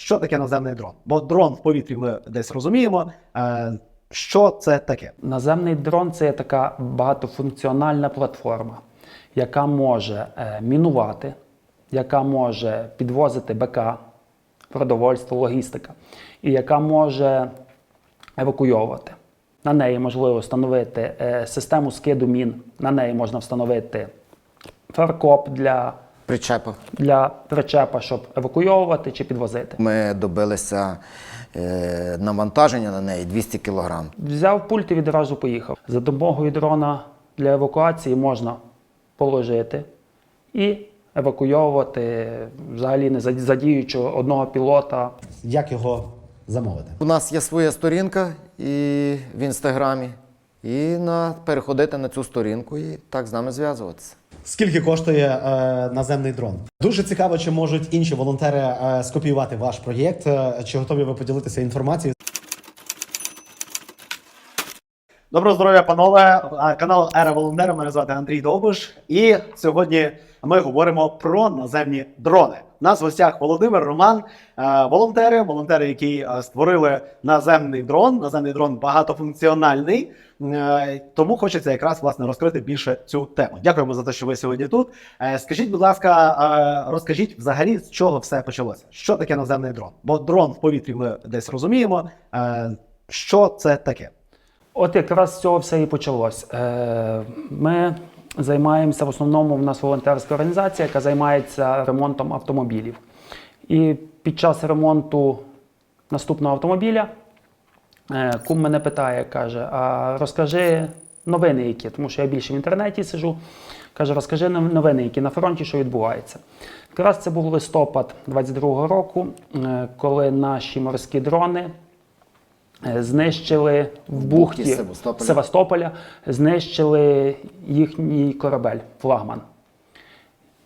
що таке наземний дрон. Бо дрон в повітрі ми десь розуміємо. Е, що це таке? Наземний дрон це така багатофункціональна платформа, яка може е, мінувати, яка може підвозити БК, продовольство, логістика, і яка може евакуйовувати. На неї можливо встановити е, систему скиду мін, на неї можна встановити фаркоп для, Причепа. для причепа, щоб евакуйовувати чи підвозити. Ми добилися е, навантаження на неї 200 кг. Взяв пульт і відразу поїхав. За допомогою дрона для евакуації можна положити і евакуйовувати, взагалі не задіючи одного пілота. Як його замовити? У нас є своя сторінка і в інстаграмі. І на, переходити на цю сторінку і так з нами зв'язуватися. Скільки коштує е, наземний дрон? Дуже цікаво, чи можуть інші волонтери е, скопіювати ваш проєкт. Е, Чи готові ви поділитися інформацією? Доброго здоров'я, панове! Канал Ера Волонтера. Мене звати Андрій Довбуш. І сьогодні ми говоримо про наземні дрони. У нас в гостях Володимир Роман, е, волонтери, волонтери, які е, створили наземний дрон. Наземний дрон багатофункціональний. Е, Тому хочеться якраз власне розкрити більше цю тему. Дякуємо за те, що ви сьогодні тут. Скажіть, будь ласка, розкажіть взагалі, з чого все почалося? Що таке наземний дрон? Бо дрон в повітрі ми десь розуміємо. Що це таке? От якраз з цього все і почалось. Е, Ми займаємося в основному в нас волонтерська організація, яка займається ремонтом автомобілів. І під час ремонту наступного автомобіля е, кум мене питає, каже: а розкажи новини, які, тому що я більше в інтернеті сижу. Каже, розкажи новини, які на фронті, що відбувається. Якраз це був листопад 22-го року, е, коли наші морські дрони знищили в бухті бухті Севастополя. Севастополя, знищили їхній корабель, флагман.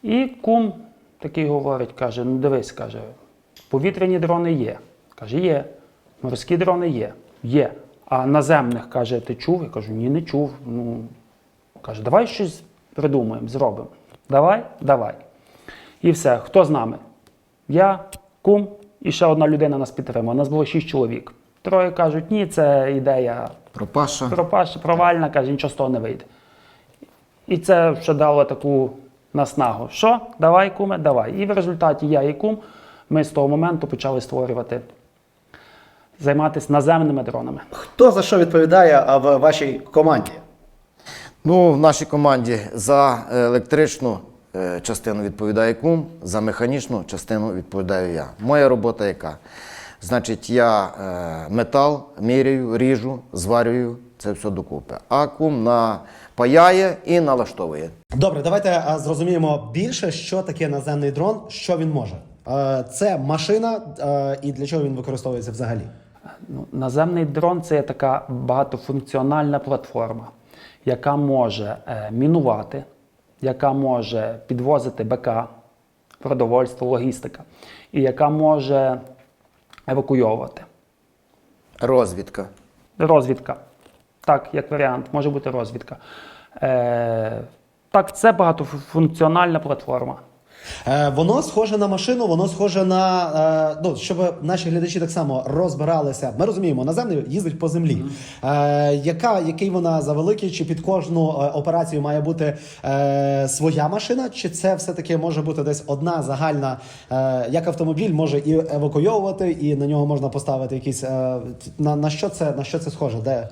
І кум такий говорить, каже: ну дивись, каже, повітряні дрони є. Каже, є. Морські дрони є. Є. А наземних каже, ти чув? Я кажу, ні, не чув. Ну, каже, давай щось придумаємо, зробимо. Давай, давай. І все. Хто з нами? Я, кум і ще одна людина нас підтримала. Нас було шість чоловік. Троє кажуть, ні, це ідея Пропаша. пропаща, провальна, каже, нічого з того не вийде. І це ще дало таку наснагу. Що? Давай, куме, давай. І в результаті я і кум ми з того моменту почали створювати, займатися наземними дронами. Хто за що відповідає в вашій команді? Ну, в нашій команді за електричну е, частину відповідає кум, за механічну частину відповідаю я. Моя робота яка? Значить, я е, метал міряю, ріжу, зварюю це все докупи. А кум напаяє і налаштовує. Добре, давайте зрозуміємо більше, що таке наземний дрон, що він може. Е, Це машина, е, і для чого він використовується взагалі? Ну, наземний дрон це така багатофункціональна платформа, яка може е, мінувати, яка може підвозити БК, продовольство, логістика, і яка може евакуйовувати. Розвідка. Розвідка. Так, як варіант, може бути розвідка. Е, так, це багатофункціональна платформа. Е, Воно схоже на машину, воно схоже на е, ну, щоб наші глядачі так само розбиралися. Ми розуміємо, наземний їздить по землі. Е, яка, який вона за великий, чи під кожну операцію має бути е, своя машина, чи це все-таки може бути десь одна загальна, е, як автомобіль може і евакуйовувати, і на нього можна поставити якісь. Е, на, на, що це, на що це схоже? Де?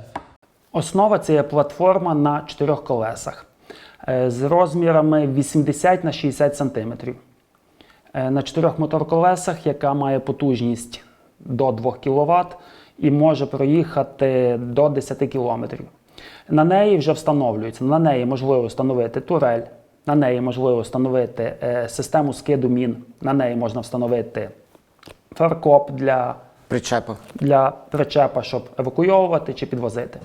Основа це є платформа на чотирьох колесах з розмірами 80 на 60 см. На чотирьох моторколесах, яка має потужність до 2 кВт і може проїхати до 10 км. На неї вже встановлюється. На неї можливо встановити турель, на неї можливо встановити е, систему скиду мін, на неї можна встановити фаркоп для, Причепа. для причепа, щоб евакуйовувати чи підвозити.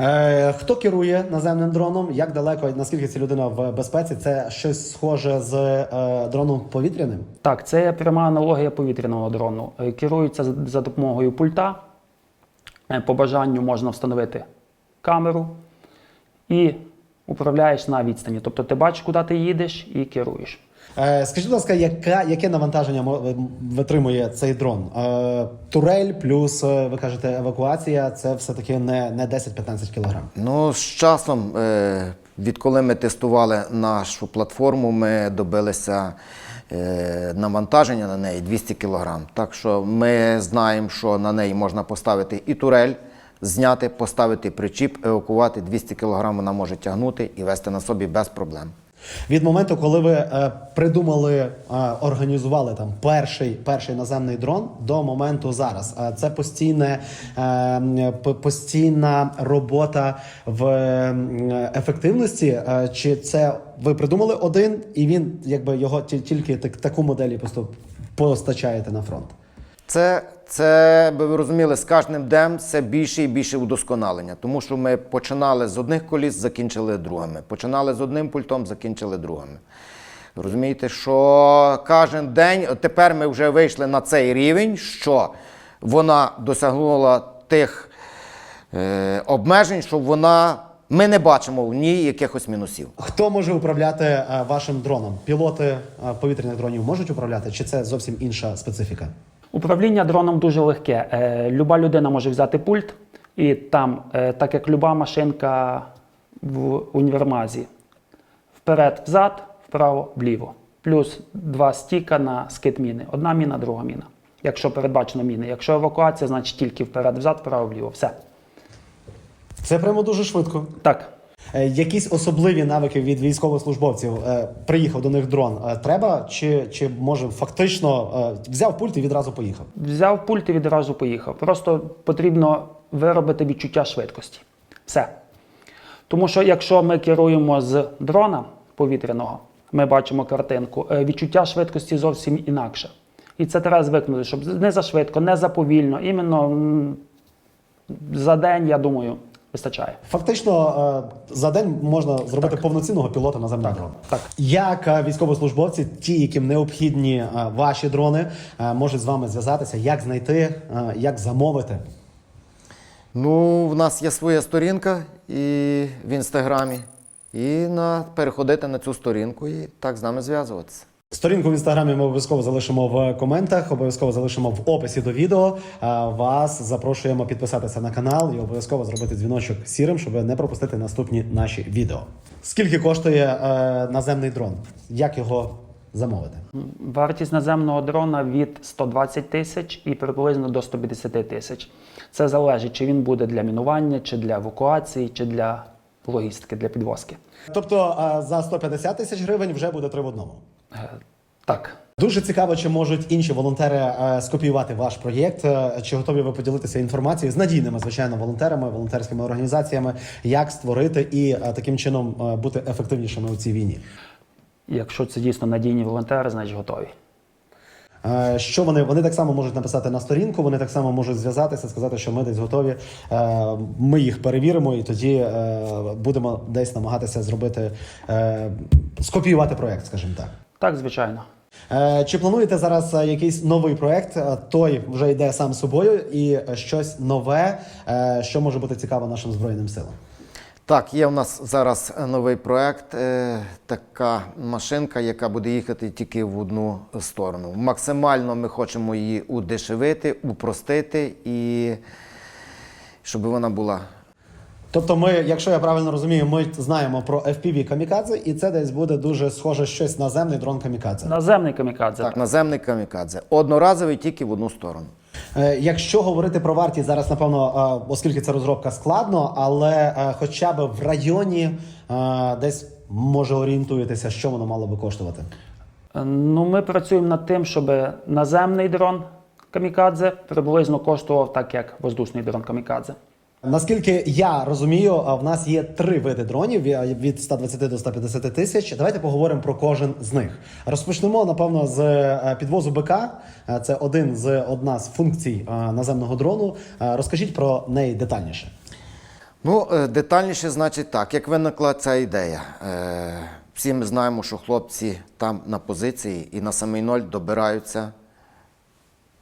Е, хто керує наземним дроном? Як далеко, наскільки ця людина в безпеці? Це щось схоже з е, дроном повітряним? Так, це пряма аналогія повітряного дрону. Е, Керується за- за допомогою пульта. Е, По бажанню можна встановити камеру і управляєш на відстані. Тобто ти бачиш, куди ти їдеш і керуєш. Е, Скажіть, будь ласка, яка, яке навантаження витримує цей дрон? Е, Турель плюс, е, ви кажете, евакуація це все-таки не, не 10-15 кілограм. Ну, з часом, відколи ми тестували нашу платформу, ми добилися навантаження на неї 200 кг. Так що ми знаємо, що на неї можна поставити і турель, зняти, поставити причіп, евакувати 200 кг вона може тягнути і вести на собі без проблем. Від моменту, коли ви е, придумали, е, організували там перший, перший наземний дрон до моменту зараз. Е, це постійне, е, постійна робота в ефективності. е, чи це ви придумали один, і він якби його ті- тільки так, таку модель і просто постачаєте на фронт? Це, це, би ви розуміли, з кожним днем це більше і більше удосконалення. Тому що ми починали з одних коліс, закінчили другими. Починали з одним пультом, закінчили другими. Розумієте, що кожен день, тепер ми вже вийшли на цей рівень, що вона досягнула тих е, обмежень, що вона. Ми не бачимо в ній якихось мінусів. Хто може управляти е, вашим дроном? Пілоти е, повітряних дронів можуть управляти, чи це зовсім інша специфіка? Управління дроном дуже легке. Е, люба людина може взяти пульт, і там, е, так як люба машинка в універмазі, вперед-взад, вправо-вліво. Плюс два стіка на скид міни. Одна міна, друга міна. Якщо передбачено міни. Якщо евакуація, значить тільки вперед-взад, вправо-вліво. Все. Це прямо дуже швидко. Так. Е, Якісь особливі навики від військовослужбовців е, приїхав до них дрон. е, Треба чи, чи може фактично взяв пульт і відразу поїхав? Взяв пульт і відразу поїхав. Просто потрібно виробити відчуття швидкості. Все. Тому що якщо ми керуємо з дрона повітряного, ми бачимо картинку, відчуття швидкості зовсім інакше. І це треба звикнути, щоб не за швидко, не за повільно. Іменно за день, я думаю, вистачає. Фактично е, за день можна зробити повноцінного пілота наземного дрона. Так. Як е, військовослужбовці, ті, яким необхідні е, ваші дрони, можуть з вами зв'язатися, як знайти, як замовити. Ну, в нас є своя сторінка і в інстаграмі. І на, переходити на цю сторінку і так з нами зв'язуватися. Сторінку в інстаграмі ми обов'язково залишимо в коментах, обов'язково залишимо в описі до відео. Вас запрошуємо підписатися на канал і обов'язково зробити дзвіночок сірим, щоб не пропустити наступні наші відео. Скільки коштує е, наземний дрон? Як його замовити? Вартість наземного дрона від 120 тисяч і приблизно до 150 тисяч. Це залежить, чи він буде для мінування, чи для евакуації, чи для логістики, для підвозки. Тобто е, за 150 тисяч гривень вже буде три в одному. Е, Так. Дуже цікаво, чи можуть інші волонтери е, скопіювати ваш проєкт. Е, Чи готові ви поділитися інформацією з надійними, звичайно, волонтерами, волонтерськими організаціями, як створити і таким чином бути ефективнішими у цій війні? Якщо це дійсно надійні волонтери, значить готові. Що вони вони так само можуть написати на сторінку, вони так само можуть зв'язатися, сказати, що ми десь готові. Ми їх перевіримо, і тоді будемо десь намагатися зробити скопіювати проєкт, скажімо так. Так, звичайно. Е, Чи плануєте зараз е, якийсь новий проект? Е, Той вже йде сам собою, і щось нове, що може бути цікаво нашим збройним силам. Так, є у нас зараз новий проект. Така машинка, яка буде їхати тільки в одну сторону. Максимально ми хочемо її удешевити, упростити і щоб вона була. Тобто, ми, якщо я правильно розумію, ми знаємо про FPV камікадзе, і це десь буде дуже схоже щось наземний дрон камікадзе. Наземний камікадзе. Так, наземний камікадзе. Одноразовий тільки в одну сторону. Е, Якщо говорити про вартість зараз, напевно, е, оскільки це розробка складно, але е, хоча б в районі десь може орієнтуєтеся, що воно мало би коштувати. Ну, ми працюємо над тим, щоб наземний дрон камікадзе приблизно коштував так, як воздушний дрон камікадзе. Наскільки я розумію, в нас є три види дронів від 120 до 150 тисяч. Давайте поговоримо про кожен з них. Розпочнемо напевно з е, підвозу БК. Е, Це один з одна з функцій е, наземного дрону. Розкажіть про неї детальніше. Ну, детальніше, значить так, як виникла ця ідея. Всі ми знаємо, що хлопці там на позиції і на самий ноль добираються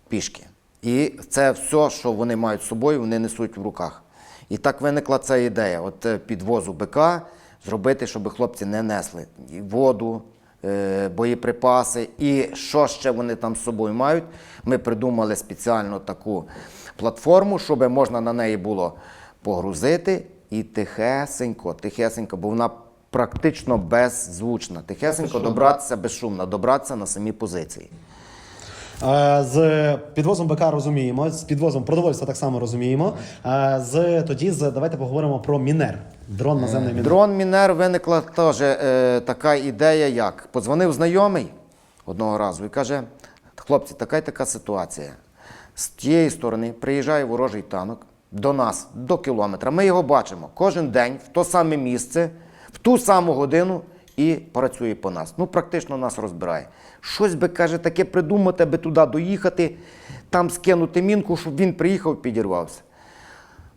пішки. І це все, що вони мають з собою, вони несуть в руках. І так виникла ця ідея: от е, підвозу БК зробити, щоб хлопці не несли воду, е, боєприпаси і що ще вони там з собою мають. Ми придумали спеціально таку платформу, щоб можна на неї було погрузити і тихесенько, тихесенько, бо вона практично беззвучна. Тихесенько добратися безшумно, добратися на самі позиції. Е, З підвозом БК розуміємо, з підвозом продовольства так само розуміємо. Е, З тоді з давайте поговоримо про мінер. Дрон наземний мінер. Дрон Мінер виникла теж е, така ідея, як подзвонив знайомий одного разу і каже: хлопці, така й така ситуація. З тієї сторони приїжджає ворожий танок до нас, до кілометра. Ми його бачимо кожен день в то саме місце, в ту саму годину і працює по нас. Ну, практично нас розбирає. Щось би каже, таке придумати, аби туди доїхати, там скинути мінку, щоб він приїхав, підірвався.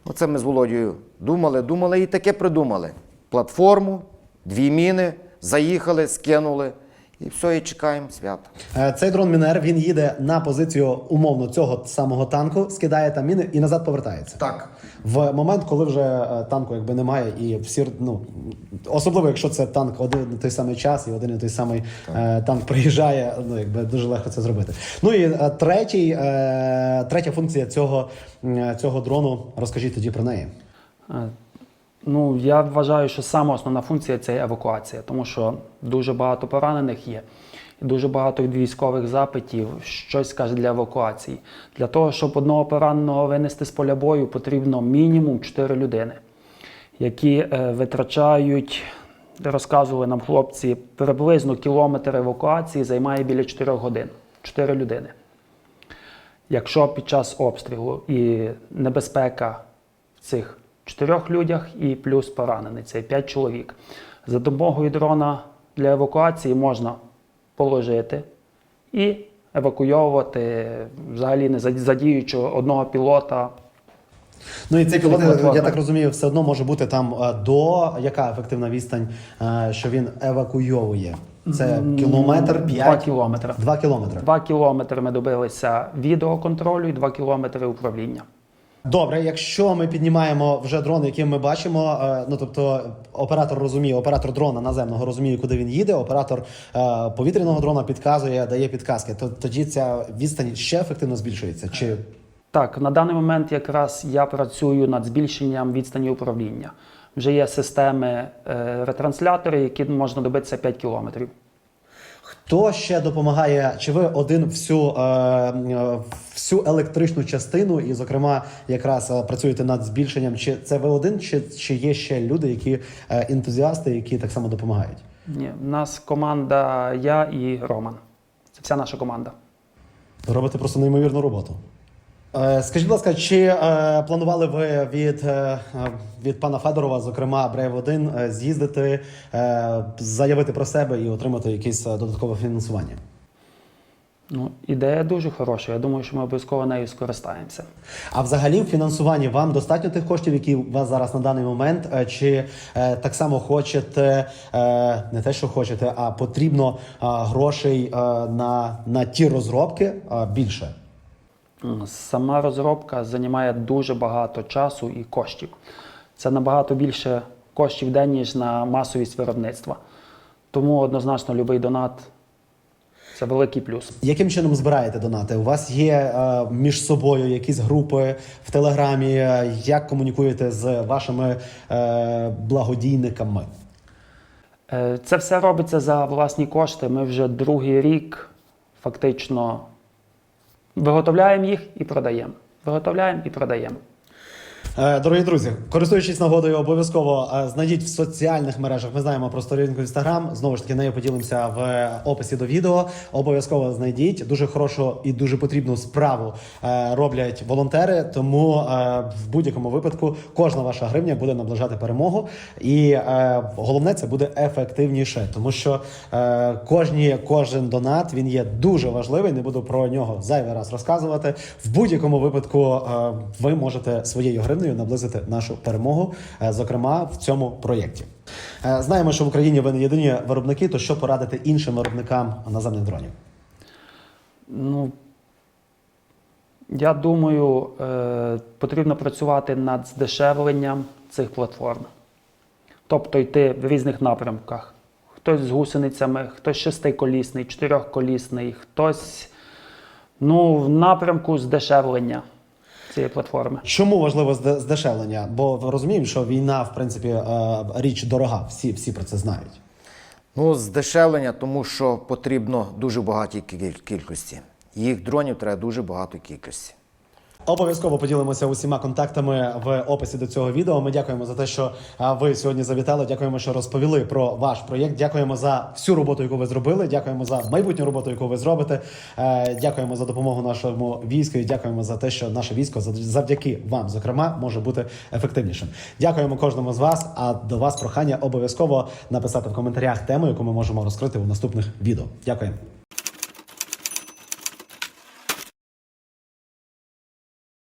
Оце ми з Володією думали, думали і таке придумали. Платформу, дві міни, заїхали, скинули. І все, і чекаємо свята. Е, Цей дрон мінер він їде на позицію умовно цього самого танку, скидає там міни і назад повертається. Так. В момент, коли вже е, танку якби немає, і всі ну особливо, якщо це танк один і той самий час, і один і той самий е, танк приїжджає, ну якби дуже легко це зробити. Ну і третій, третя функція цього, цього дрону. Розкажіть тоді про неї. Ну, я вважаю, що саме основна функція це евакуація, тому що дуже багато поранених є, дуже багато військових запитів щось каже для евакуації. Для того, щоб одного пораненого винести з поля бою, потрібно мінімум 4 людини, які е, витрачають, розказували нам хлопці, приблизно кілометр евакуації займає біля 4 годин. 4 людини. Якщо під час обстрілу і небезпека цих чотирьох людях і плюс поранений, це 5 чоловік. За допомогою дрона для евакуації можна положити і евакуйовувати, взагалі не зад- задіючи одного пілота. Ну і цей пілот, я так розумію, все одно може бути там до яка ефективна відстань, що він евакуйовує. Це кілометр, Два п'ять, кілометри. два кілометри. Два кілометри ми добилися відеоконтролю і два кілометри управління. Добре, якщо ми піднімаємо вже дрон, який ми бачимо, е, ну тобто оператор розуміє, оператор дрона наземного розуміє, куди він їде. Оператор е, повітряного дрона підказує, дає підказки. То тоді ця відстань ще ефективно збільшується. Чи Так, на даний момент якраз я працюю над збільшенням відстані управління. Вже є системи е, ретранслятори, які можна добитися 5 кілометрів. Хто ще допомагає? Чи ви один всю, е, всю електричну частину, і, зокрема, якраз е, працюєте над збільшенням? Чи це ви один, чи, чи є ще люди, які е, ентузіасти, які так само допомагають? Ні, в нас команда я і Роман. Це вся наша команда. Робите просто неймовірну роботу. Е, Скажіть, будь ласка, чи е, планували ви від, е, від пана Федорова, зокрема Брейв 1 е, з'їздити, е, заявити про себе і отримати якесь додаткове фінансування? Ну, ідея дуже хороша. Я думаю, що ми обов'язково нею скористаємося. А взагалі в фінансуванні вам достатньо тих коштів, які у вас зараз на даний момент, чи е, так само хочете е, не те, що хочете, а потрібно е, грошей е, на, на ті розробки е, більше? Сама розробка займає дуже багато часу і коштів. Це набагато більше коштів в день, ніж на масовість виробництва. Тому однозначно будь-який донат це великий плюс. Яким чином збираєте донати? У вас є е, між собою якісь групи в Телеграмі? Е, Як комунікуєте з вашими е, благодійниками? Е, Це все робиться за власні кошти. Ми вже другий рік фактично виготовляємо їх і продаємо. Виготовляємо і продаємо. Е, Дорогі друзі, користуючись нагодою, обов'язково е, знайдіть в соціальних мережах. Ми знаємо про сторінку Інстаграм. Знову ж таки, нею поділимося в описі до відео. Обов'язково знайдіть дуже хорошу і дуже потрібну справу е, роблять волонтери. Тому в будь-якому випадку кожна ваша гривня буде наближати перемогу. І головне це буде ефективніше, тому що кожні, кожен донат він є дуже важливий. Не буду про нього зайвий раз розказувати. В будь-якому випадку ви можете своєю гривнею наблизити нашу перемогу, е, зокрема в цьому проєкті. Е, Знаємо, що в Україні ви не єдині виробники. То що порадити іншим виробникам наземних дронів? Ну, я думаю, е, потрібно працювати над здешевленням цих платформ. Тобто йти в різних напрямках. хтось з гусеницями, хтось шестиколісний, чотирьохколісний, хтось ну, в напрямку здешевлення цієї платформи. Чому важливо здешевлення? Бо розуміємо, що війна, в принципі, е, річ дорога. Всі, всі про це знають. Ну, здешевлення, тому що потрібно дуже багатій кіль- кількості. Їх дронів треба дуже багато кількості. Обов'язково поділимося усіма контактами в описі до цього відео. Ми дякуємо за те, що ви сьогодні завітали. Дякуємо, що розповіли про ваш проєкт. Дякуємо за всю роботу, яку ви зробили. Дякуємо за майбутню роботу, яку ви зробите. Е, Дякуємо за допомогу нашому війську. І дякуємо за те, що наше військо зав- завдяки вам, зокрема, може бути ефективнішим. Дякуємо кожному з вас. А до вас прохання обов'язково написати в коментарях тему, яку ми можемо розкрити у наступних відео. Дякуємо.